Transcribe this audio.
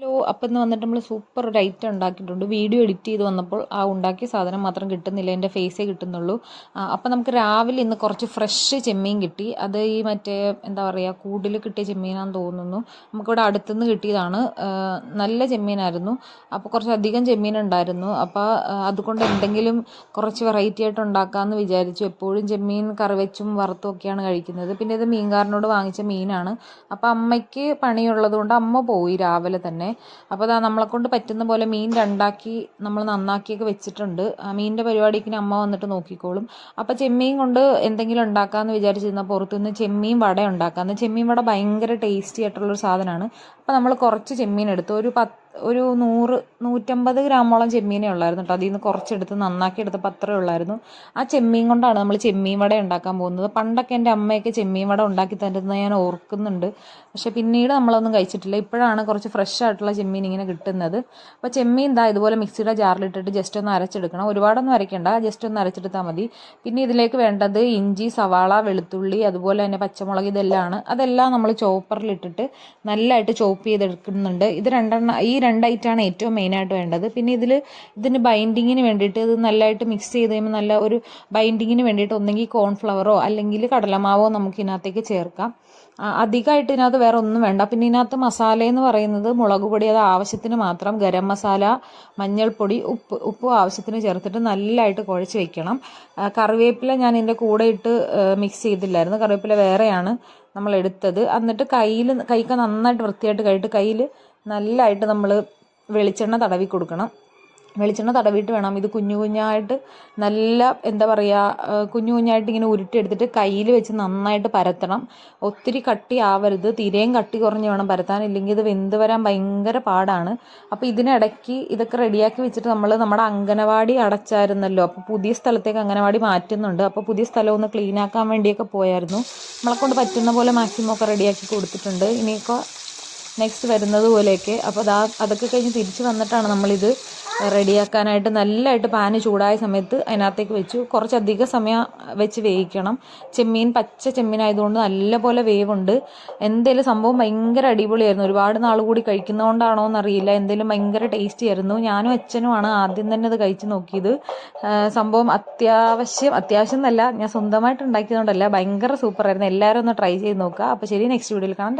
Hello. അപ്പം ഇന്ന് വന്നിട്ട് നമ്മൾ സൂപ്പർ ഒരു ഐറ്റം ഉണ്ടാക്കിയിട്ടുണ്ട്. വീഡിയോ എഡിറ്റ് ചെയ്ത് വന്നപ്പോൾ ആ ഉണ്ടാക്കിയ സാധനം മാത്രം കിട്ടുന്നില്ല. എന്റെ ഫേസേ കിട്ടുന്നുള്ളൂ. അപ്പം നമുക്ക് രാവിലെ ഇന്ന് കുറച്ച് ഫ്രഷ് ചെമ്മീൻ കിട്ടി. അത് ഈ മറ്റേ എന്താ പറയുക കൂടിൽ കിട്ടിയ ചെമ്മീനാന്ന് തോന്നുന്നു. നമുക്കിവിടെ അടുത്തുനിന്ന് കിട്ടിയതാണ്. നല്ല ചെമ്മീനായിരുന്നു. അപ്പോൾ കുറച്ച് അധികം ചെമ്മീൻ ഉണ്ടായിരുന്നു. അപ്പോൾ അതുകൊണ്ട് എന്തെങ്കിലും കുറച്ച് വെറൈറ്റി ആയിട്ട് ഉണ്ടാക്കാമെന്ന് വിചാരിച്ചു. എപ്പോഴും ചെമ്മീൻ കറി വെച്ചും വറുത്തും ഒക്കെയാണ് കഴിക്കുന്നത്. പിന്നെ ഇത് മീൻകാരനോട് വാങ്ങിച്ച മീനാണ്. അപ്പോൾ അമ്മയ്ക്ക് പണിയുള്ളത് കൊണ്ട് അമ്മ പോയി രാവിലെ തന്നെ. അപ്പോൾ അതാ നമ്മളെക്കൊണ്ട് പറ്റുന്ന പോലെ മീൻ രണ്ടാക്കി നമ്മൾ നന്നാക്കിയൊക്കെ വെച്ചിട്ടുണ്ട്. ആ മീനിന്റെ പരിപാടിക്ക് അമ്മ വന്നിട്ട് നോക്കിക്കോളും. അപ്പോൾ ചെമ്മീൻ കൊണ്ട് എന്തെങ്കിലും ഉണ്ടാക്കാമെന്ന് വിചാരിച്ചിരുന്ന പുറത്തുനിന്ന് ചെമ്മീൻ വട ഉണ്ടാക്കാമെന്ന് ചെമ്മീൻ വട ഭയങ്കര ടേസ്റ്റി ആയിട്ടുള്ളൊരു സാധനമാണ്. അപ്പോൾ നമ്മൾ കുറച്ച് ചെമ്മീൻ എടുത്തു. ഒരു പത്ത് ഒരു നൂറ് നൂറ്റമ്പത് ഗ്രാമോളം ചെമ്മീനേ ഉള്ളായിരുന്നു കേട്ടോ. അതിൽ നിന്ന് കുറച്ചെടുത്ത് നന്നാക്കി എടുത്തപ്പോൾ അത്രേ ഉള്ളായിരുന്നു. ആ ചെമ്മീൻ കൊണ്ടാണ് നമ്മൾ ചെമ്മീൻ വട ഉണ്ടാക്കാൻ പോകുന്നത്. പണ്ടൊക്കെ എന്റെ അമ്മയൊക്കെ ചെമ്മീൻ വട ഉണ്ടാക്കി തരുന്നത് ഞാൻ ഓർക്കുന്നുണ്ട്. പക്ഷേ പിന്നീട് നമ്മളൊന്നും കഴിച്ചിട്ടില്ല. ഇപ്പോഴാണ് കുറച്ച് ഫ്രഷ് ആയിട്ടുള്ള ചെമ്മീൻ ഇങ്ങനെ കിട്ടുന്നത്. അപ്പോൾ ചെമ്മീൻ എന്താ ഇതുപോലെ മിക്സിയുടെ ജാറിലിട്ടിട്ട് ജസ്റ്റ് ഒന്ന് അരച്ചെടുക്കണം. ഒരുപാടൊന്നും അരയ്ക്കേണ്ട. ജസ്റ്റ് ഒന്ന് അരച്ചെടുത്താൽ മതി. പിന്നെ ഇതിലേക്ക് വേണ്ടത് ഇഞ്ചി സവാള വെളുത്തുള്ളി അതുപോലെ തന്നെ പച്ചമുളക് ഇതെല്ലാം ആണ്. അതെല്ലാം നമ്മൾ ചോപ്പറിലിട്ടിട്ട് നല്ലതായിട്ട് ചോപ്പ് ചെയ്തെടുക്കുന്നുണ്ട്. ഇത് രണ്ടെണ്ണം ഈ രണ്ട് ഐറ്റമാണ് ഏറ്റവും മെയിനായിട്ട് വേണ്ടത്. പിന്നെ ഇതിൽ ഇതിന് ബൈൻഡിങ്ങിന് വേണ്ടിയിട്ട് ഇത് നല്ലതായിട്ട് മിക്സ് ചെയ്ത് കഴിയുമ്പോൾ നല്ല ഒരു ബൈൻഡിങ്ങിന് വേണ്ടിയിട്ട് ഒന്നെങ്കിൽ കോൺഫ്ലവറോ അല്ലെങ്കിൽ കടലമാവോ നമുക്ക് ഇതിനകത്തേക്ക് ചേർക്കാം. അധികമായിട്ട് ഇതിനകത്ത് വേറെ ഒന്നും വേണ്ട. പിന്നെ ഇതിനകത്ത് മസാല എന്ന് പറയുന്നത് മുളക് പൊടി അത് ആവശ്യത്തിന് മാത്രം ഗരം മസാല മഞ്ഞൾപ്പൊടി ഉപ്പ് ഉപ്പ് ആവശ്യത്തിന് ചേർത്തിട്ട് നല്ലതായിട്ട് കുഴച്ച് വെക്കണം. കറിവേപ്പില ഞാൻ ഇതിന്റെ കൂടെ ഇട്ട് മിക്സ് ചെയ്തില്ലായിരുന്നു. കറിവേപ്പില വേറെയാണ്. നമ്മൾ എടുത്തത് എന്നിട്ട് കയ്യിൽ കൈക്ക് നന്നായിട്ട് വൃത്തിയായിട്ട് കഴുകിയിട്ട് കയ്യിൽ നല്ലതായിട്ട് നമ്മൾ വെളിച്ചെണ്ണ തടവി കൊടുക്കണം. വെളിച്ചെണ്ണ തടവിയിട്ട് വേണം. ഇത് കുഞ്ഞു കുഞ്ഞായിട്ട് നല്ല എന്താ പറയുക കുഞ്ഞു കുഞ്ഞായിട്ട് ഇങ്ങനെ ഉരുട്ടിയെടുത്തിട്ട് കയ്യിൽ വെച്ച് നന്നായിട്ട് പരത്തണം. ഒത്തിരി കട്ടി ആവരുത്. തീരെയും കട്ടി കുറഞ്ഞ് വേണം പരത്താൻ. ഇല്ലെങ്കിൽ ഇത് വെന്ത് വരാൻ ഭയങ്കര പാടാണ്. അപ്പോൾ ഇതിനിടയ്ക്ക് ഇതൊക്കെ റെഡിയാക്കി വെച്ചിട്ട് നമ്മൾ നമ്മുടെ അംഗനവാടി അടച്ചായിരുന്നല്ലോ. അപ്പോൾ പുതിയ സ്ഥലത്തേക്ക് അംഗനവാടി മാറ്റുന്നുണ്ട്. അപ്പോൾ പുതിയ സ്ഥലം ഒന്ന് ക്ലീൻ ആക്കാൻ വേണ്ടിയൊക്കെ പോയായിരുന്നു. നമ്മളെക്കൊണ്ട് പറ്റുന്ന പോലെ മാക്സിമം ഒക്കെ റെഡിയാക്കി കൊടുത്തിട്ടുണ്ട്. ഇനിയൊക്കെ നെക്സ്റ്റ് വരുന്നത് പോലെയൊക്കെ. അപ്പോൾ അതാ അതൊക്കെ കഴിഞ്ഞ് തിരിച്ച് വന്നിട്ടാണ് നമ്മളിത് റെഡിയാക്കാനായിട്ട് നല്ലതായിട്ട് പാന് ചൂടായ സമയത്ത് അതിനകത്തേക്ക് വെച്ചു. കുറച്ചധികം സമയം വെച്ച് വേവിക്കണം. ചെമ്മീൻ പച്ച ചെമ്മീൻ ആയതുകൊണ്ട് നല്ലപോലെ വേവുണ്ട്. എന്തേലും സംഭവം ഭയങ്കര അടിപൊളിയായിരുന്നു. ഒരുപാട് നാൾ കൂടി കഴിക്കുന്നതുകൊണ്ടാണോ എന്നറിയില്ല. എന്തേലും ഭയങ്കര ടേസ്റ്റി ആയിരുന്നു. ഞാനും അച്ഛനുമാണ് ആദ്യം തന്നെ അത് കഴിച്ചു നോക്കിയത്. സംഭവം അത്യാവശ്യം അത്യാവശ്യം എന്നല്ല ഞാൻ സ്വന്തമായിട്ട് ഉണ്ടാക്കിയതുകൊണ്ടല്ല ഭയങ്കര സൂപ്പറായിരുന്നു എല്ലാവരും ഒന്ന് ട്രൈ ചെയ്ത് നോക്കുക. അപ്പോൾ ശരി നെക്സ്റ്റ് വീഡിയോയിൽ കാണാം.